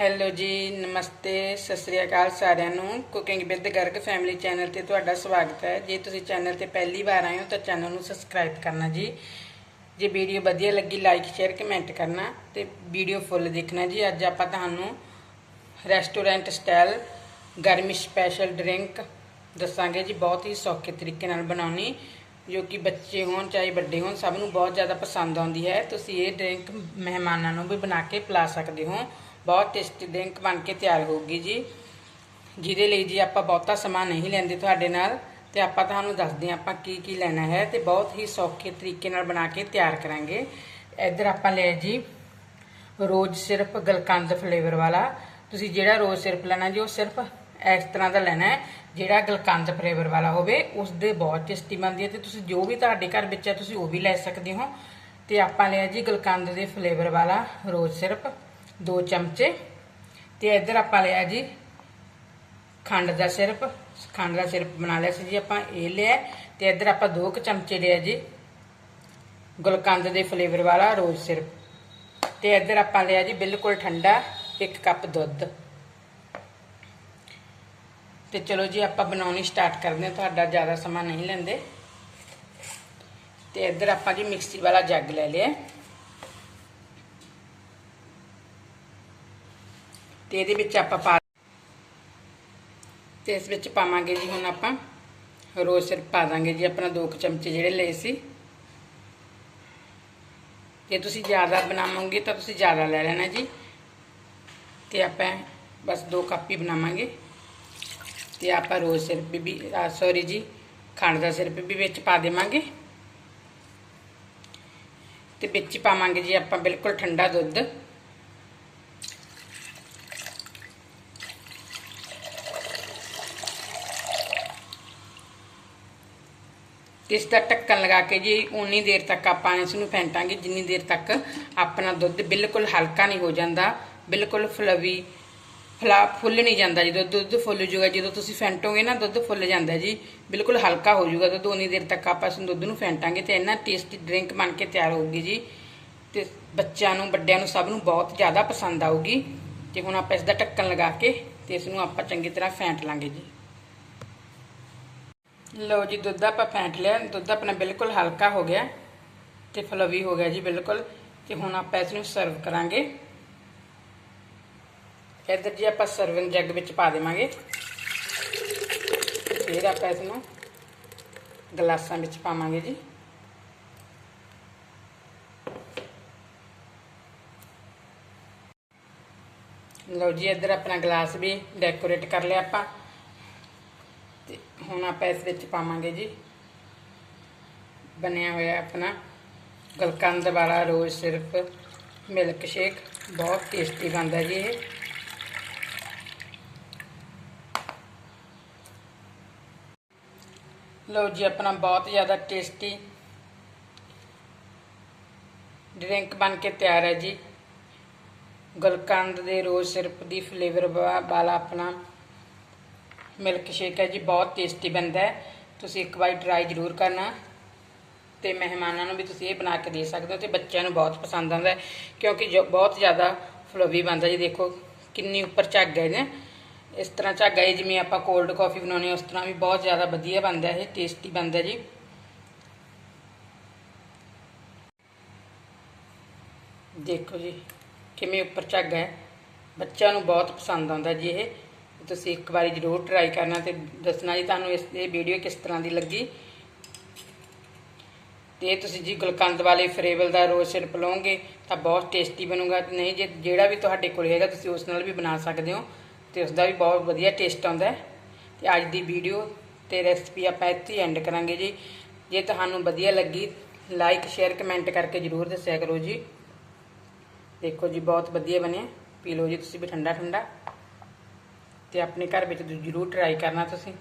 Hello ਜੀ, ਨਮਸਤੇ, ਸਤਿ ਸ੍ਰੀ ਅਕਾਲ ਸਾਰਿਆਂ ਨੂੰ। Cooking with Garg family channel ਤੇ ਤੁਹਾਡਾ ਸਵਾਗਤ ਹੈ। ਜੇ ਤੁਸੀਂ ਚੈਨਲ ਤੇ ਪਹਿਲੀ ਵਾਰ ਆਏ ਹੋ ਤਾਂ ਚੈਨਲ ਨੂੰ ਸਬਸਕ੍ਰਾਈਬ ਕਰਨਾ ਜੀ। ਜੇ ਵੀਡੀਓ ਵਧੀਆ ਲੱਗੀ ਲਾਈਕ ਸ਼ੇਅਰ ਕਮੈਂਟ ਕਰਨਾ ਤੇ ਵੀਡੀਓ ਫੁੱਲ ਦੇਖਣਾ ਜੀ। ਅੱਜ ਆਪਾਂ ਤੁਹਾਨੂੰ ਰੈਸਟੋਰੈਂਟ ਸਟਾਈਲ ਗਰਮੀ ਸਪੈਸ਼ਲ ਡਰਿੰਕ ਦੱਸਾਂਗੇ ਜੀ। ਬਹੁਤ ਹੀ ਸੌਖੇ ਤਰੀਕੇ ਨਾਲ ਬਣਾਉਣੀ, ਜੋ ਕਿ ਬੱਚੇ ਹੋਣ ਚਾਹੇ ਵੱਡੇ ਹੋਣ, ਸਭ ਨੂੰ ਬਹੁਤ ਜ਼ਿਆਦਾ ਪਸੰਦ ਆਉਂਦੀ ਹੈ। ਤੁਸੀਂ ਇਹ ਡਰਿੰਕ ਮਹਿਮਾਨਾਂ ਨੂੰ ਵੀ ਬਣਾ ਕੇ ਪਿਲਾ ਸਕਦੇ ਹੋ। ਬਹੁਤ ਟੇਸਟੀ ਡਰਿੰਕ ਬਣ ਕੇ ਤਿਆਰ ਹੋਊਗੀ ਜੀ। ਜਿਹਦੇ ਲਈ ਜੀ ਆਪਾਂ ਬਹੁਤਾ ਸਮਾਂ ਨਹੀਂ ਲੈਂਦੇ ਤੁਹਾਡੇ ਨਾਲ। ਤੇ ਆਪਾਂ ਤੁਹਾਨੂੰ ਦੱਸਦੇ ਹਾਂ ਆਪਾਂ ਕੀ ਕੀ ਲੈਣਾ ਹੈ ਤੇ ਬਹੁਤ ਹੀ ਸੌਖੇ ਤਰੀਕੇ ਨਾਲ ਬਣਾ ਕੇ ਤਿਆਰ ਕਰਾਂਗੇ। ਇੱਧਰ ਆਪਾਂ ਲਿਆ ਜੀ ਰੋਜ਼ ਸਿਰਫ ਗਲਕੰਦ ਫਲੇਵਰ ਵਾਲਾ। ਤੁਸੀਂ ਜਿਹੜਾ ਰੋਜ਼ ਸਿਰਫ ਲੈਣਾ ਜੀ, ਉਹ ਸਿਰਫ ਇਸ ਤਰ੍ਹਾਂ ਦਾ ਲੈਣਾ ਹੈ, ਜਿਹੜਾ ਗਲਕੰਦ ਫਲੇਵਰ ਵਾਲਾ ਹੋਵੇ ਉਸ ਦੇ ਬਹੁਤ ਟੇਸਟੀ ਬਣਦੀ ਹੈ ਤੇ ਤੁਸੀਂ ਜੋ ਵੀ ਤੁਹਾਡੇ ਘਰ ਵਿੱਚ ਹੈ, ਤੁਸੀਂ ਉਹ ਵੀ ਲੈ ਸਕਦੇ ਹੋ। ਤੇ ਆਪਾਂ ਲਿਆ ਜੀ ਗਲਕੰਦ ਦੇ ਫਲੇਵਰ ਵਾਲਾ ਰੋਜ਼ ਸਿਰਫ। 2 ਚਮਚੇ। ਤੇ ਇੱਧਰ ਆਪਾਂ ਲਿਆ ਜੀ ਖੰਡ ਦਾ ਸਿਰਪ। ਖੰਡ ਦਾ ਸਿਰਪ ਬਣਾ ਲਿਆ ਸੀ ਜੀ ਆਪਾਂ, ਇਹ ਲਿਆ। ਤੇ ਇੱਧਰ ਆਪਾਂ 2 ਕੁ ਚਮਚੇ ਲਿਆ ਜੀ ਗੁਲਕੰਦ ਦੇ ਫਲੇਵਰ ਵਾਲਾ ਰੋਜ਼ ਸਿਰਪ। ਤੇ ਇੱਧਰ ਆਪਾਂ ਲਿਆ ਜੀ ਬਿਲਕੁਲ ਠੰਡਾ 1 ਕੱਪ ਦੁੱਧ। ਤੇ ਚਲੋ ਜੀ ਆਪਾਂ ਬਣਾਉਣੀ ਸਟਾਰਟ ਕਰਦੇ ਹਾਂ, ਤੁਹਾਡਾ ਜ਼ਿਆਦਾ ਸਮਾਂ ਨਹੀਂ ਲੈਂਦੇ। ਤੇ ਇੱਧਰ ਆਪਾਂ ਜੀ ਮਿਕਸੀ ਵਾਲਾ ਜੱਗ ਲੈ ਲਿਆ। ਤੇ ਇਹਦੇ ਵਿੱਚ ਆਪਾਂ ਪਾ ਤੇ ਇਸ ਵਿੱਚ ਪਾਵਾਂਗੇ ਜੀ ਹੁਣ ਆਪਾਂ ਰੋਜ਼ ਸਿਰ ਪਾ ਦਾਂਗੇ ਜੀ, ਆਪਣਾ 2 ਚਮਚੇ ਜਿਹੜੇ ਲਏ ਸੀ। ਜੇ ਤੁਸੀਂ ਜ਼ਿਆਦਾ ਬਣਾਵੋਗੇ ਤਾਂ ਤੁਸੀਂ ਜ਼ਿਆਦਾ ਲੈ ਲੈਣਾ ਜੀ। ਤੇ ਆਪਾਂ ਬਸ 2 ਕੱਪ ਹੀ ਬਣਾਵਾਂਗੇ। ਤੇ ਆਪਾਂ ਰੋਜ਼ ਸਿਰਪ ਵੀ ਸੌਰੀ ਜੀ, ਖੰਡ ਦਾ ਸਿਰਪ ਵੀ ਵਿੱਚ ਪਾ ਦੇਵਾਂਗੇ। ਤੇ ਵਿੱਚ ਪਾਵਾਂਗੇ ਜੀ ਆਪਾਂ ਬਿਲਕੁਲ ਠੰਡਾ ਦੁੱਧ। ਇਸ ਦਾ ਢੱਕਣ ਲਗਾ ਕੇ ਜੀ ਉਨੀ ਦੇਰ ਤੱਕ ਆਪਾਂ ਇਸ ਨੂੰ ਫੈਂਟਾਂਗੇ, ਜਿੰਨੀ ਦੇਰ ਤੱਕ ਆਪਣਾ ਦੁੱਧ ਬਿਲਕੁਲ ਹਲਕਾ ਨਹੀਂ ਹੋ ਜਾਂਦਾ, ਬਿਲਕੁਲ ਫਲਵੀ, ਫਲਾ, ਫੁੱਲ ਨਹੀਂ ਜਾਂਦਾ ਜਦੋਂ ਦੁੱਧ ਫੁੱਲ ਜੂਗਾ, ਜਦੋਂ ਤੁਸੀਂ ਫੈਂਟੋਗੇ ਨਾ, ਦੁੱਧ ਫੁੱਲ ਜਾਂਦਾ ਜੀ, ਬਿਲਕੁਲ ਹਲਕਾ ਹੋ ਜੂਗਾ ਦੁੱਧ ਉਨੀ ਦੇਰ ਤੱਕ ਆਪਾਂ ਇਸ ਦੁੱਧ ਨੂੰ ਫੈਂਟਾਂਗੇ ਤੇ ਇੰਨਾ ਟੇਸਟੀ ਡਰਿੰਕ ਬਣ ਕੇ ਤਿਆਰ ਹੋਊਗੀ ਜੀ ਤੇ ਬੱਚਿਆਂ ਨੂੰ, ਵੱਡਿਆਂ ਨੂੰ ਸਭ ਨੂੰ ਬਹੁਤ ਜ਼ਿਆਦਾ ਪਸੰਦ ਆਊਗੀ ਤੇ ਹੁਣ ਆਪਾਂ ਇਸ ਦਾ ਢੱਕਣ ਲਗਾ ਕੇ ਤੇ ਇਸ ਨੂੰ ਆਪਾਂ ਚੰਗੀ ਤਰ੍ਹਾਂ ਫੈਂਟ ਲਾਂਗੇ ਜੀ। ਲਓ ਜੀ, ਦੁੱਧ ਆਪਾਂ ਫੈਂਟ ਲਿਆ, ਦੁੱਧ ਆਪਣਾ ਬਿਲਕੁਲ ਹਲਕਾ ਹੋ ਗਿਆ ਤੇ ਫਲਵੀ ਹੋ ਗਿਆ ਜੀ ਬਿਲਕੁਲ ਤੇ ਹੁਣ ਆਪਾਂ ਇਸ ਨੂੰ ਸਰਵ ਕਰਾਂਗੇ। ਇੱਧਰ ਜੀ ਆਪਾਂ ਸਰਵਿੰਗ ਜੱਗ ਵਿੱਚ ਪਾ ਦੇਵਾਂਗੇ। ਫਿਰ ਆਪਾਂ ਇਸ ਨੂੰ ਗਲਾਸਾਂ ਵਿੱਚ ਪਾਵਾਂਗੇ ਜੀ। ਲਓ ਜੀ, ਇੱਧਰ ਆਪਣਾ ਗਲਾਸ ਵੀ ਡੈਕੋਰੇਟ ਕਰ ਲਿਆ ਆਪਾਂ। ਤੇ ਹੁਣ ਆਪਾਂ ਇਸ ਵਿੱਚ ਪਾਵਾਂਗੇ ਜੀ। ਬਣਿਆ ਹੋਇਆ ਆਪਣਾ ਗਲਕੰਦ ਵਾਲਾ ਰੋਜ਼ ਸਿਰਫ ਮਿਲਕ ਸ਼ੇਕ। ਬਹੁਤ ਟੇਸਟੀ ਬਣਦਾ ਜੀ ਇਹ। ਲਓ ਜੀ, ਆਪਣਾ ਬਹੁਤ ਜ਼ਿਆਦਾ ਟੇਸਟੀ ਡਰਿੰਕ ਬਣ ਕੇ ਤਿਆਰ ਹੈ ਜੀ। ਗਲਕੰਦ ਦੇ ਰੋਜ਼ ਸਿਰਪ ਦੀ ਫਲੇਵਰ ਵਾਲਾ ਆਪਣਾ ਮਿਲਕ ਸ਼ੇਕ ਹੈ ਜੀ, ਬਹੁਤ ਟੇਸਟੀ ਬਣਦਾ ਹੈ। ਤੁਸੀਂ ਇੱਕ ਵਾਰ ਟਰਾਈ ਜ਼ਰੂਰ ਕਰਨਾ। ਤੇ ਮਹਿਮਾਨਾਂ ਨੂੰ ਵੀ ਤੁਸੀਂ ਇਹ ਬਣਾ ਕੇ ਦੇ ਸਕਦੇ ਹੋ ਤੇ ਬੱਚਿਆਂ ਨੂੰ ਬਹੁਤ ਪਸੰਦ ਆਉਂਦਾ ਕਿਉਂਕਿ ਜੋ ਬਹੁਤ ਜ਼ਿਆਦਾ ਫਲਵੀ ਬਣਦਾ ਜੀ, ਦੇਖੋ ਕਿੰਨੀ ਉੱਪਰ ਝੱਗ ਹੈ ਨਾ। ਇਸ ਤਰ੍ਹਾਂ ਝੱਗ ਹੈ, ਜਿਵੇਂ ਆਪਾਂ ਕੋਲਡ ਕਾਫੀ ਬਣਾਉਣੀ ਉਸ ਤਰ੍ਹਾਂ ਵੀ ਬਹੁਤ ਜ਼ਿਆਦਾ ਵਧੀਆ ਬਣਦਾ ਇਹ ਟੇਸਟੀ ਬਣਦਾ ਜੀ। ਦੇਖੋ ਜੀ, ਕਿਵੇਂ ਉੱਪਰ ਝੱਗ ਹੈ। ਬੱਚਿਆਂ ਨੂੰ ਬਹੁਤ ਪਸੰਦ ਆਉਂਦਾ ਜੀ ਇਹ। ਤੁਸੀਂ ਇੱਕ ਵਾਰੀ ਜ਼ਰੂਰ ਟਰਾਈ ਕਰਨਾ ਤੇ ਦੱਸਣਾ ਜੀ ਤੁਹਾਨੂੰ ਇਸ ਇਹ ਵੀਡੀਓ ਕਿਸ ਤਰ੍ਹਾਂ ਦੀ ਲੱਗੀ। ਤੇ ਤੁਸੀਂ ਜੀ ਗੁਲਕੰਦ ਵਾਲੇ ਫਰੇਵਲ ਦਾ ਰੋਜ਼ ਸਿਰਪ ਲਓਗੇ ਤਾਂ ਬਹੁਤ ਟੇਸਟੀ ਬਣੂਗਾ। ਨਹੀਂ, ਜੇ ਜਿਹੜਾ ਵੀ ਤੁਹਾਡੇ ਕੋਲ ਹੈਗਾ, ਤੁਸੀਂ ਉਸ ਨਾਲ ਵੀ ਬਣਾ ਸਕਦੇ ਹੋ ਤੇ ਉਸ ਦਾ ਵੀ ਬਹੁਤ ਵਧੀਆ ਟੇਸਟ ਆਉਂਦਾ ਤੇ ਅੱਜ ਦੀ ਵੀਡੀਓ ਤੇ ਰੈਸਪੀ ਆਪਾਂ ਇੱਥੇ ਹੀ ਐਂਡ ਕਰਾਂਗੇ ਜੀ। ਜੇ ਤੁਹਾਨੂੰ ਵਧੀਆ ਲੱਗੀ ਲਾਈਕ ਸ਼ੇਅਰ ਕਮੈਂਟ ਕਰਕੇ ਜ਼ਰੂਰ ਦੱਸਿਆ ਕਰੋ ਜੀ। ਦੇਖੋ ਜੀ, ਬਹੁਤ ਵਧੀਆ ਬਣਿਆ। ਪੀ ਲਓ ਜੀ ਤੁਸੀਂ ਵੀ ਠੰਡਾ ਠੰਡਾ ਤੇ ਆਪਣੇ ਘਰ ਵਿੱਚ ਜ਼ਰੂਰ ਟਰਾਈ ਕਰਨਾ ਤੁਸੀਂ।